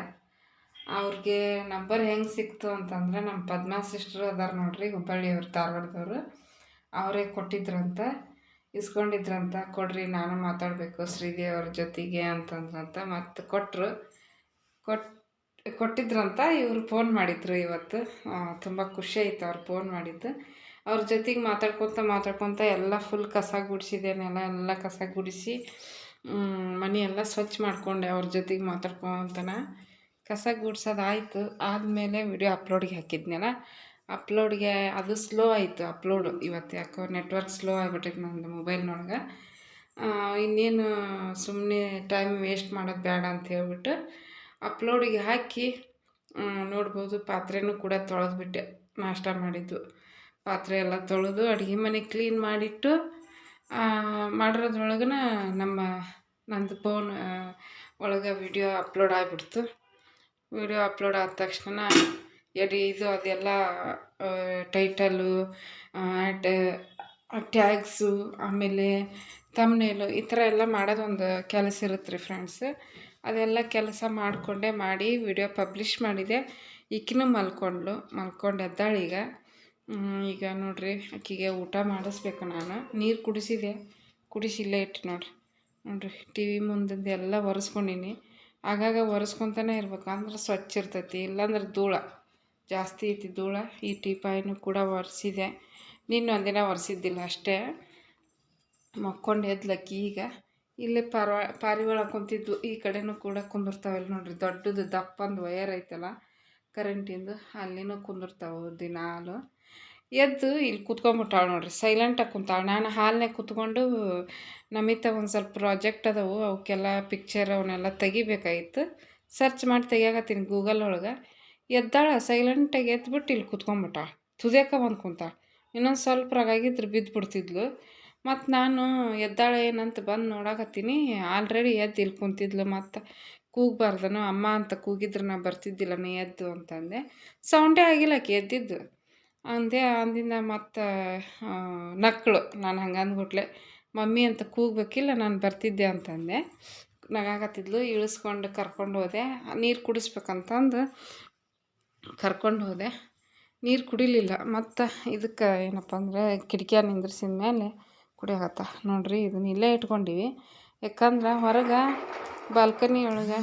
ಅವ್ರಿಗೆ ನಂಬರ್ ಹೆಂಗೆ ಸಿಕ್ತು ಅಂತಂದರೆ ನಮ್ಮ ಪದ್ಮಾ ಸಿಸ್ಟರ್ ಅದಾರ ನೋಡ್ರಿ ಹುಬ್ಬಳ್ಳಿಯವ್ರು ಧಾರವಾಡದವರು. ಅವರೇ ಕೊಟ್ಟಿದ್ರಂತ, ಇಸ್ಕೊಂಡಿದ್ರಂತ. ಕೊಡ್ರಿ, ನಾನು ಮಾತಾಡಬೇಕು ಶ್ರೀದೇವ್ರ ಜೊತೆಗೆ ಅಂತಂದ್ರಂತ ಮತ್ತು ಕೊಟ್ಟರು ಕೊಟ್, ಕೊಟ್ಟಿದ್ರಂತ ಇವರು ಫೋನ್ ಮಾಡಿದ್ರು ಇವತ್ತು. ತುಂಬ ಖುಷಿ ಆಯ್ತು ಅವ್ರು ಫೋನ್ ಮಾಡಿದ್ದು. ಅವ್ರ ಜೊತೆಗೆ ಮಾತಾಡ್ಕೊತ ಮಾತಾಡ್ಕೊತ ಎಲ್ಲ ಫುಲ್ ಕಸ ಗುಡಿಸಿದೆ ನೆಲ ಎಲ್ಲ ಕಸ ಗುಡಿಸಿ ಮನೆಯೆಲ್ಲ ಸ್ವಚ್ಛ ಮಾಡಿಕೊಂಡೆ ಅವ್ರ ಜೊತೆಗೆ ಮಾತಾಡ್ಕೊತನ. ಕಸ ಗುಡ್ಸೋದಾಯಿತು ಆದಮೇಲೆ ವಿಡಿಯೋ ಅಪ್ಲೋಡಿಗೆ ಹಾಕಿದ್ನಲ್ಲ ಅಪ್ಲೋಡ್ಗೆ ಅದು ಸ್ಲೋ ಆಯಿತು ಅಪ್ಲೋಡು ಇವತ್ತು ಯಾಕೋ ನೆಟ್ವರ್ಕ್ ಸ್ಲೋ ಆಗಿಬಿಟ್ಟೈತೆ ನಂದು ಮೊಬೈಲ್ನೊಳಗೆ ಇನ್ನೇನು ಸುಮ್ಮನೆ ಟೈಮ್ ವೇಸ್ಟ್ ಮಾಡೋದು ಬೇಡ ಅಂತ ಹೇಳ್ಬಿಟ್ಟು ಅಪ್ಲೋಡಿಗೆ ಹಾಕಿ ನೋಡ್ಬೋದು. ಪಾತ್ರೆನೂ ಕೂಡ ತೊಳೆದ್ಬಿಟ್ಟೆ, ನಾಷ್ಟ ಮಾಡಿದ್ದು. ಪಾತ್ರೆ ಎಲ್ಲ ತೊಳೆದು ಅಡುಗೆ ಮನೆ ಕ್ಲೀನ್ ಮಾಡಿಟ್ಟು ಮಾಡಿರೋದ್ರೊಳಗನ ನಮ್ಮ ನಂದು ಫೋನ್ ಒಳಗೆ ವಿಡಿಯೋ ಅಪ್ಲೋಡ್ ಆಗಿಬಿಡ್ತು. ವಿಡಿಯೋ ಅಪ್ಲೋಡ್ ಆದ ತಕ್ಷಣ ಎಡಿ, ಇದು, ಅದೆಲ್ಲ ಟೈಟಲು ಟ್ಯಾಗ್ಸು ಆಮೇಲೆ ತಮ್ನೇಲು ಈ ಥರ ಎಲ್ಲ ಮಾಡೋದೊಂದು ಕೆಲಸ ಇರುತ್ತೆ ರೀ ಫ್ರೆಂಡ್ಸ್ ಅದೆಲ್ಲ ಕೆಲಸ ಮಾಡಿಕೊಂಡೆ ಮಾಡಿ ವಿಡಿಯೋ ಪಬ್ಲಿಷ್ ಮಾಡಿದೆ. ಈಕಿನೂ ಮಲ್ಕೊಂಡ್ಳು, ಮಲ್ಕೊಂಡು ಎದ್ದಾಳೆ ಈಗ ನೋಡ್ರಿ ಆಕಿಗೆ ಊಟ ಮಾಡಿಸ್ಬೇಕು ನಾನು. ನೀರು ಕುಡಿಸಿದೆ. ಕುಡಿಸಿ ಇಲ್ಲೇ ಇಟ್ಟು ನೋಡಿರಿ. ನೋಡಿರಿ ಟಿ ವಿ ಮುಂದಿಂದ ಎಲ್ಲ ಒರೆಸ್ಕೊಂಡೀನಿ. ಆಗಾಗ ಒರೆಸ್ಕೊತಾನೆ ಇರ್ಬೇಕು. ಅಂದ್ರೆ ಸ್ವಚ್ಛ ಇರ್ತೈತಿ. ಇಲ್ಲಾಂದ್ರೆ ಧೂಳ. ಜಾಸ್ತಿ ಐತಿ ಧೂಳ. ಈ ಟೀಪಾಯಿನೂ ಕೂಡ ಒರೆಸಿದೆ. ನೀನು ಒಂದಿನ ಒರೆಸಿದ್ದಿಲ್ಲ ಅಷ್ಟೇ. ಮಕ್ಕೊಂಡು ಎದ್ಲಕ್ಕಿ ಈಗ. ಇಲ್ಲೇ ಪಾರ್ವಾ ಪಾರಿವಾಳ ಕುಂತಿದ್ದು ಈ ಕಡೆನೂ ಕೂಡ ಕುಂದಿರ್ತಾವಲ್ಲ ನೋಡ್ರಿ. ದೊಡ್ಡದು ದಪ್ಪಂದು ವಯರ್ ಐತಲ್ಲ ಕರೆಂಟಿಂದು ಅಲ್ಲಿನೂ ಕುಂದಿರ್ತಾವೆ ದಿನಾಲು. ಎದ್ದು ಇಲ್ಲಿ ಕುತ್ಕೊಂಡ್ಬಿಟ್ಟಾಳೆ ನೋಡ್ರಿ ಸೈಲೆಂಟಾಗಿ ಕುಂತಾಳೆ. ನಾನು ಹಾಲನ್ನೇ ಕುತ್ಕೊಂಡು ನಮಿತ ಒಂದು ಸ್ವಲ್ಪ ಪ್ರಾಜೆಕ್ಟ್ ಅದಾವು ಅವಕ್ಕೆಲ್ಲ ಪಿಕ್ಚರ್ ಅವನ್ನೆಲ್ಲ ತೆಗಿಬೇಕಾಗಿತ್ತು. ಸರ್ಚ್ ಮಾಡಿ ತೆಗಿಯಾಕತ್ತೀನಿ ಗೂಗಲ್ ಒಳಗೆ. ಎದ್ದಾಳ ಸೈಲೆಂಟಾಗಿ ಎದ್ಬಿಟ್ಟು ಇಲ್ಲಿ ಕುತ್ಕೊಂಬಿಟ್ಟಾಳೆ. ತುದಿಯಕ ಬಂದು ಕುಂತಾಳೆ. ಇನ್ನೊಂದು ಸ್ವಲ್ಪ ರಾಗಾಗಿದ್ರೆ ಬಿದ್ದುಬಿಡ್ತಿದ್ಲು ಮತ್ತು ನಾನು ಎದ್ದಾಳೆ ಏನಂತ ಬಂದು ನೋಡಕತ್ತೀನಿ. ಆಲ್ರೆಡಿ ಎದ್ದು ಇಲ್ಲಿ ಕುಂತಿದ್ಲು ಮತ್ತು ಕೂಗಬಾರ್ದನು, ಅಮ್ಮ ಅಂತ ಕೂಗಿದ್ರೆ ನಾ ಬರ್ತಿದ್ದಿಲ್ಲ ನೀ ಎದ್ದು ಅಂತಂದೆ. ಸೌಂಡೇ ಆಗಿಲ್ಲ ಆಕೆ ಎದ್ದಿದ್ದು. ಅಂದೆ ಅಂದಿಂದ ಮತ್ತು ನಕ್ಕಳು ನಾನು ಹಂಗೆ ಅಂದ್ಬಿಟ್ಲೆ, ಮಮ್ಮಿ ಅಂತ ಕೂಗಬೇಕಿಲ್ಲ, ನಾನು ಬರ್ತಿದ್ದೆ ಅಂತಂದೆ. ನಗಾಕತ್ತಿದ್ಲು ಇಳಿಸ್ಕೊಂಡು ಕರ್ಕೊಂಡು ಹೋದೆ. ನೀರು ಕುಡಿಸ್ಬೇಕಂತಂದು ಕರ್ಕೊಂಡು ಹೋದೆ. ನೀರು ಕುಡಿಲಿಲ್ಲ. ಮತ್ತು ಇದಕ್ಕೆ ಏನಪ್ಪ ಅಂದ್ರೆ ಕಿಟಕಿಯ ನಿಂದ್ರಿಸಿದ ಮೇಲೆ ಕುಡಿಯಾಗತ್ತ. ನೋಡ್ರಿ ಇದನ್ನ ಇಲ್ಲೇ ಇಟ್ಕೊಂಡಿವಿ. ಯಾಕಂದ್ರೆ ಹೊರಗೆ ಬಾಲ್ಕನಿ ಒಳಗೆ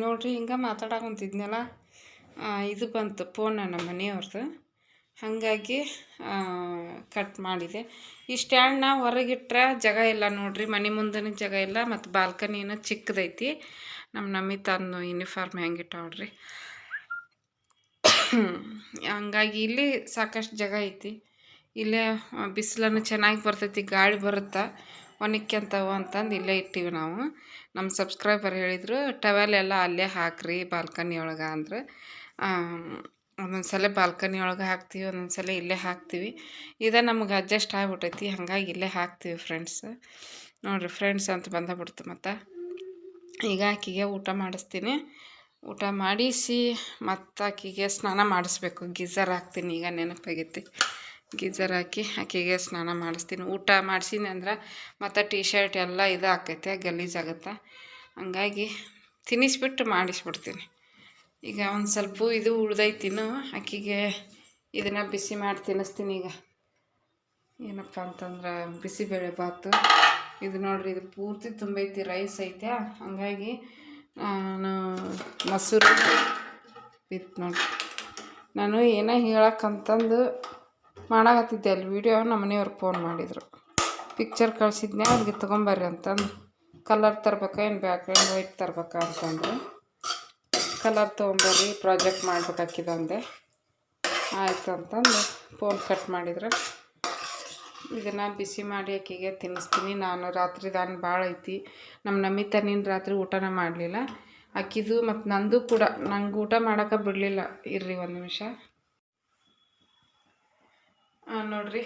ನೋಡ್ರಿ, ಹಿಂಗೆ ಮಾತಾಡಕಂತಿದ್ನಲ್ಲ ಇದು ಬಂತು, ಫೋನ್ ನಮ್ಮ ಮನೆಯವ್ರದ್ದು ಹಾಗಾಗಿ ಕಟ್ ಮಾಡಿದೆ. ಈ ಸ್ಟ್ಯಾಂಡ್ನ ಹೊರಗಿಟ್ರೆ ಜಾಗ ಇಲ್ಲ ನೋಡ್ರಿ, ಮನೆ ಮುಂದೆನೂ ಜಾಗ ಇಲ್ಲ, ಮತ್ತು ಬಾಲ್ಕನಿನ ಚಿಕ್ಕದೈತಿ. ನಮ್ಮ ನಮಿತಾನು ಯೂನಿಫಾರ್ಮ್ ಹೆಂಗೆ ಇಟ್ಟಾವ್ರಿ ಹಂಗಾಗಿ ಇಲ್ಲಿ ಸಾಕಷ್ಟು ಜಾಗ ಐತಿ. ಇಲ್ಲೇ ಬಿಸಿಲನ್ನು ಚೆನ್ನಾಗಿ ಬರ್ತೈತಿ, ಗಾಳಿ ಬರುತ್ತಾ. ಒಣಕ್ಯಂತವು ಅಂತಂದು ಇಲ್ಲೇ ಇಟ್ಟಿವಿ ನಾವು. ನಮ್ಮ ಸಬ್ಸ್ಕ್ರೈಬರ್ ಹೇಳಿದರು ಟವೆಲ್ ಎಲ್ಲ ಅಲ್ಲೇ ಹಾಕ್ರಿ ಬಾಲ್ಕನಿ ಒಳಗೆ ಅಂದ್ರೆ. ಒಂದೊಂದು ಸಲ ಬಾಲ್ಕನಿ ಒಳಗೆ ಹಾಕ್ತೀವಿ ಒಂದೊಂದು ಸಲ ಇಲ್ಲೇ ಹಾಕ್ತೀವಿ. ಇದು ನಮ್ಗೆ ಅಡ್ಜಸ್ಟ್ ಆಗಿಬಿಟ್ಟೈತಿ ಹಾಗಾಗಿ ಇಲ್ಲೇ ಹಾಕ್ತೀವಿ ಫ್ರೆಂಡ್ಸ್ ನೋಡಿರಿ ಫ್ರೆಂಡ್ಸ್ ಅಂತ ಬಂದಬಿಡ್ತು ಮತ್ತು. ಈಗ ಆಕಿಗೆ ಊಟ ಮಾಡಿಸ್ತೀನಿ. ಊಟ ಮಾಡಿಸಿ ಮತ್ತು ಆಕಿಗೆ ಸ್ನಾನ ಮಾಡಿಸ್ಬೇಕು. ಗೀಝರ್ ಹಾಕ್ತೀನಿ, ಈಗ ನೆನಪಾಗೈತಿ. ಗೀಝರ್ ಹಾಕಿ ಆಕೆಗೆ ಸ್ನಾನ ಮಾಡಿಸ್ತೀನಿ. ಊಟ ಮಾಡಿಸಿನಿ ಅಂದ್ರೆ ಮತ್ತು ಟೀ ಶರ್ಟ್ ಎಲ್ಲ ಇದು ಆಕೈತೆ ಗಲೀಜಾಗತ್ತೆ ಹಂಗಾಗಿ ತಿನ್ನಿಸ್ಬಿಟ್ಟು ಮಾಡಿಸ್ಬಿಡ್ತೀನಿ. ಈಗ ಒಂದು ಸ್ವಲ್ಪ ಇದು ಉಳ್ದೈತಿನ್ನು ಅಕ್ಕಿಗೆ ಇದನ್ನು ಬಿಸಿ ಮಾಡಿ ತಿನ್ನಿಸ್ತೀನಿ ಈಗ. ಏನಪ್ಪ ಅಂತಂದ್ರೆ ಬಿಸಿಬೇಳೆ ಬಾತು. ಇದು ನೋಡ್ರಿ, ಇದು ಪೂರ್ತಿ ತುಂಬೈತಿ ರೈಸ್ ಐತೆ ಹಂಗಾಗಿ ನಾನು ಮೊಸರು ಇತ್ತು ನೋಡಿ ನಾನು ಏನೋ ಹೇಳಕ್ಕಂತಂದು ಮಾಡಾಕತ್ತಿದ್ದೆ ಅಲ್ಲಿ ವೀಡಿಯೋ ನಮ್ಮ ಮನೆಯವ್ರು ಫೋನ್ ಮಾಡಿದರು. ಪಿಕ್ಚರ್ ಕಳ್ಸಿದ್ನೇ ಅವ್ರಿಗೆ ತೊಗೊಂಬರ್ರಿ ಅಂತಂದು. ಕಲರ್ ತರ್ಬೇಕಾ ಏನು ಬ್ಯಾಕ್ ಆ್ಯಂಡ್ ವೈಟ್ ತರ್ಬೇಕಾ ಅಂತಂದು. ಕಲರ್ ತೊಗೊಂಬರ್ರಿ, ಪ್ರಾಜೆಕ್ಟ್ ಮಾಡ್ಬೇಕಾಕಿದ ಅಂದೆ. ಆಯಿತು ಅಂತಂದು ಫೋನ್ ಕಟ್ ಮಾಡಿದ್ರು. ಇದನ್ನು ಬಿಸಿ ಮಾಡಿ ಆಕೆಗೆ ತಿನ್ನಿಸ್ತೀನಿ. ನಾನು ರಾತ್ರಿ ದಾನ್ ಭಾಳ ಐತಿ. ನಮ್ಮ ನಮಿತಾ ನೀನು ರಾತ್ರಿ ಊಟನ ಮಾಡಲಿಲ್ಲ. ಆಕಿದು ಮತ್ತು ನಂದು ಕೂಡ. ನಂಗೆ ಊಟ ಮಾಡೋಕೆ ಬಿಡಲಿಲ್ಲ. ಇರ್ರಿ ಒಂದು ನಿಮಿಷ. ನೋಡ್ರಿ.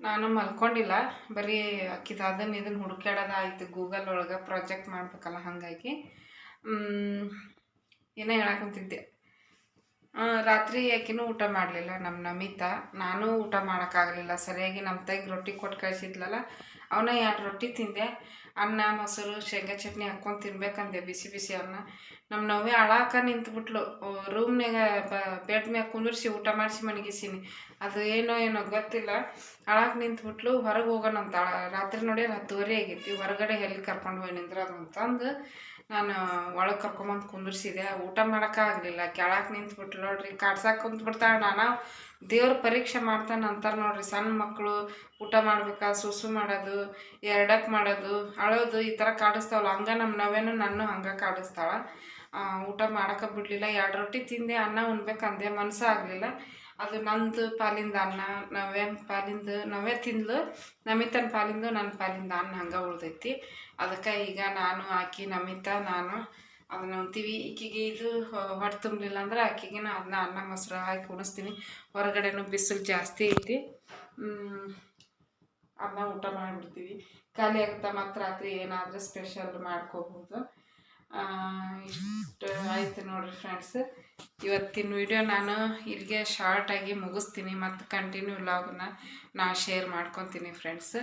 ನಾನು ಮಲ್ಕೊಂಡಿಲ್ಲ. ಬರೀ ಅಕ್ಕಿದು ಅದನ್ನು ಇದನ್ನು ಹುಡುಕ್ಯಾಡೋದಾಯಿತು ಗೂಗಲ್ ಒಳಗೆ. ಪ್ರಾಜೆಕ್ಟ್ ಮಾಡಬೇಕಲ್ಲ, ಹಾಗಾಗಿ. ಏನೋ ಹೇಳಕ್ಕಂತಿದ್ದೆ ರಾತ್ರಿ ಯಾಕಿನೂ ಊಟ ಮಾಡಲಿಲ್ಲ ನಮ್ಮ ನಮಿತಾ. ನಾನು ಊಟ ಮಾಡೋಕ್ಕಾಗಲಿಲ್ಲ ಸರಿಯಾಗಿ ನಮ್ಮ ತಾಯಿಗೆ ರೊಟ್ಟಿ ಕೊಟ್ಟು ಕಳಿಸಿದ್ಲಲ್ಲ, ಅವನ ಎರಡು ರೊಟ್ಟಿ ತಿಂದೆ. ಅನ್ನ, ಮೊಸರು, ಶೇಂಗಾ ಚಟ್ನಿ ಹಾಕ್ಕೊಂಡು ತಿನ್ಬೇಕಂದೆ, ಬಿಸಿ ಬಿಸಿ ಅನ್ನ. ನಮ್ಮ ನೋವೇ ಅಳಾಕ ನಿಂತ್ಬಿಟ್ಲು. ರೂಮ್ನಾಗ ಬೆಡ್ ಮ್ಯಾಗ ಕುಂದಿರ್ಸಿ ಊಟ ಮಾಡಿಸಿ ಮನಗಿಸೀನಿ. ಅದು ಏನೋ ಏನೋ ಗೊತ್ತಿಲ್ಲ. ಅಳಾಕ ನಿಂತ್ಬಿಟ್ಲು, ಹೊರಗೆ ಹೋಗೋಣ ಅಂತ ರಾತ್ರಿ ನೋಡಿ ಹತ್ತುವರೆ ಆಗೈತಿ. ಹೊರಗಡೆ ಎಲ್ಲಿ ಕರ್ಕೊಂಡು ಹೋಗಿ ನಿಂದ್ರದು ಅಂತಂದು ನಾನು ಒಳಗೆ ಕರ್ಕೊಂಬಂದು ಕುಂದಿರ್ಸಿದೆ. ಊಟ ಮಾಡೋಕ್ಕಾಗಲಿಲ್ಲ ಕೆಳಗೆ ನಿಂತ್ಬಿಟ್ಲು ನೋಡ್ರಿ. ಕಾಡ್ಸಕ್ಕೆ ಕುಂತ್ಬಿಡ್ತಾಳೆ ನಾನು. ದೇವ್ರ ಪರೀಕ್ಷೆ ಮಾಡ್ತಾನೆ ಅಂತಾರೆ ನೋಡ್ರಿ. ಸಣ್ಣ ಮಕ್ಕಳು ಊಟ ಮಾಡ್ಬೇಕಾ, ಸುಸು ಮಾಡೋದು ಎರಡಕ್ಕೆ ಮಾಡೋದು, ಅಳೋದು ಈ ಥರ ಕಾಡಿಸ್ತಾವಲ್ಲ. ಹಂಗೆ ನಮ್ಮ ನವೇನು ನಾನು ಹಂಗೆ ಕಾಡಿಸ್ತಾಳೆ. ಊಟ ಮಾಡೋಕೆ ಬಿಡಲಿಲ್ಲ. ಎರಡು ರೊಟ್ಟಿ ತಿಂದೆ, ಅನ್ನ ಉಣ್ಬೇಕಂದೆ ಮನಸ್ಸು ಆಗಲಿಲ್ಲ. ಅದು ನಂದು ಪಾಲಿಂದ ಅನ್ನ, ನಾವೇ ಪಾಲಿಂದ, ನಾವೇ ತಿಂದ್ಲು, ನಮಿತನ ಪಾಲಿಂದು ನನ್ನ ಪಾಲಿಂದ ಅನ್ನ ಹಂಗೆ ಉಳ್ದೈತಿ. ಅದಕ್ಕೆ ಈಗ ನಾನು, ಆಕಿ, ನಮಿತಾ, ನಾನು ಅದನ್ನ ಉಣ್ತೀವಿ. ಈಕಿಗೆ ಇದು ಹೊಟ್ಟೆ ತುಂಬಲಿಲ್ಲ ಅಂದ್ರೆ ಆಕಿಗೆ ಅದನ್ನ ಅನ್ನ ಮೊಸರು ಹಾಕಿ ಉಣಿಸ್ತೀನಿ. ಹೊರಗಡೆನೂ ಬಿಸಿಲು ಜಾಸ್ತಿ ಐತಿ. ಅದನ್ನ ಊಟ ಮಾಡಿಬಿಡ್ತೀವಿ. ಖಾಲಿ ಆಗುತ್ತೆ ಮತ್ತು ರಾತ್ರಿ ಏನಾದರೂ ಸ್ಪೆಷಲ್ ಮಾಡ್ಕೋಬೋದು. ಇಷ್ಟು ಆಯ್ತು ನೋಡಿರಿ ಫ್ರೆಂಡ್ಸ್. ಇವತ್ತಿನ ವಿಡಿಯೋ ನಾನು ಇಲ್ಲಿಗೆ ಶಾರ್ಟಾಗಿ ಮುಗಿಸ್ತೀನಿ ಮತ್ತು ಕಂಟಿನ್ಯೂ ವ್ಲಾಗನ್ನ ನಾ ಶೇರ್ ಮಾಡ್ಕೊತೀನಿ ಫ್ರೆಂಡ್ಸ್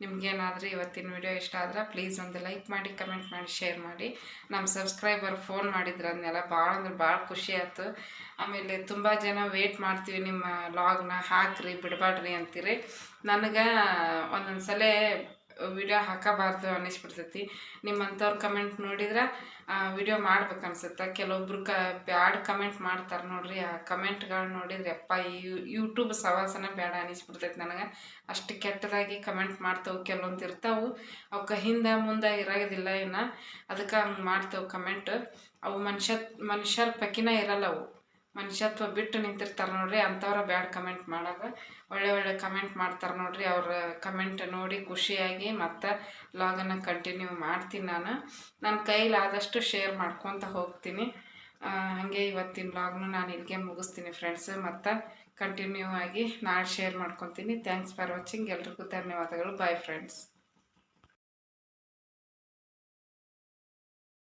ನಿಮಗೇನಾದರೂ ಇವತ್ತಿನ ವಿಡಿಯೋ ಇಷ್ಟ ಆದ್ರೆ ಪ್ಲೀಸ್ ಒಂದು ಲೈಕ್ ಮಾಡಿ ಕಮೆಂಟ್ ಮಾಡಿ ಶೇರ್ ಮಾಡಿ. ನಮ್ಮ ಸಬ್ಸ್ಕ್ರೈಬರ್ ಫೋನ್ ಮಾಡಿದ್ರೆ ಅದನ್ನೆಲ್ಲ ಭಾಳ ಅಂದ್ರೆ ಭಾಳ ಖುಷಿ ಆಯ್ತು. ಆಮೇಲೆ ತುಂಬ ಜನ ವೇಟ್ ಮಾಡ್ತೀವಿ ನಿಮ್ಮ ಲಾಗ್ನ ಹಾಕ್ರಿ ಬಿಡಬಾಡ್ರಿ ಅಂತೀರಿ. ನನಗೆ ಒಂದೊಂದು ಸಲ ವಿಡಿಯೋ ಹಾಕಬಾರ್ದು ಅನ್ನಿಸ್ಬಿಡ್ತೈತಿ. ನಿಮ್ಮಂಥವ್ರ ಕಮೆಂಟ್ ನೋಡಿದ್ರೆ ವಿಡಿಯೋ ಮಾಡ್ಬೇಕು ಅನ್ಸುತ್ತೆ ಕೆಲವೊಬ್ರು ಕ, ಬ್ಯಾಡ್ ಕಮೆಂಟ್ ಮಾಡ್ತಾರೆ ನೋಡ್ರಿ. ಆ ಕಮೆಂಟ್ಗಳು ನೋಡಿದ್ರೆ ಅಪ್ಪ ಈ ಯೂಟ್ಯೂಬ್ ಸವಾಸನ ಬೇಡ ಅನಿಸ್ಬಿಡ್ತೈತೆ ನನಗೆ. ಅಷ್ಟು ಕೆಟ್ಟದಾಗಿ ಕಮೆಂಟ್ ಮಾಡ್ತವೆ ಕೆಲವೊಂದು ಇರ್ತಾವೆ. ಅವಕ್ಕೆ ಹಿಂದೆ ಮುಂದೆ ಇರೋದಿಲ್ಲ ಏನು ಅದಕ್ಕೆ ಹಂಗೆ ಮಾಡ್ತವೆ ಕಮೆಂಟ್ ಅವು ಮನುಷ್ಯ, ಮನುಷ್ಯರ ಪಕ್ಕಿನ ಇರಲ್ಲ ಅವು ಮನುಷ್ಯತ್ವ ಬಿಟ್ಟು ನಿಂತಿರ್ತಾರೆ ನೋಡ್ರಿ, ಅಂಥವ್ರ ಬ್ಯಾಡ್ ಕಮೆಂಟ್ ಮಾಡೋದು ಒಳ್ಳೆ ಒಳ್ಳೆ ಕಮೆಂಟ್ ಮಾಡ್ತಾರೆ ನೋಡ್ರಿ, ಅವ್ರ ಕಮೆಂಟ್ ನೋಡಿ ಖುಷಿಯಾಗಿ ಮತ್ತು ಲಾಗನ್ನು ಕಂಟಿನ್ಯೂ ಮಾಡ್ತೀನಿ ನಾನು. ನನ್ನ ಕೈಲಿ ಆದಷ್ಟು ಶೇರ್ ಮಾಡ್ಕೊತ ಹೋಗ್ತೀನಿ. ಹಾಗೆ ಇವತ್ತಿನ ಲಾಗ್ನು ನಾನು ಇಲ್ಲಿಗೆ ಮುಗಿಸ್ತೀನಿ ಫ್ರೆಂಡ್ಸ್ ಮತ್ತು ಕಂಟಿನ್ಯೂ ಆಗಿ ನಾಳೆ ಶೇರ್ ಮಾಡ್ಕೊತೀನಿ. ಥ್ಯಾಂಕ್ಸ್ ಫಾರ್ ವಾಚಿಂಗ್ ಎಲ್ರಿಗೂ ಧನ್ಯವಾದಗಳು. Bye friends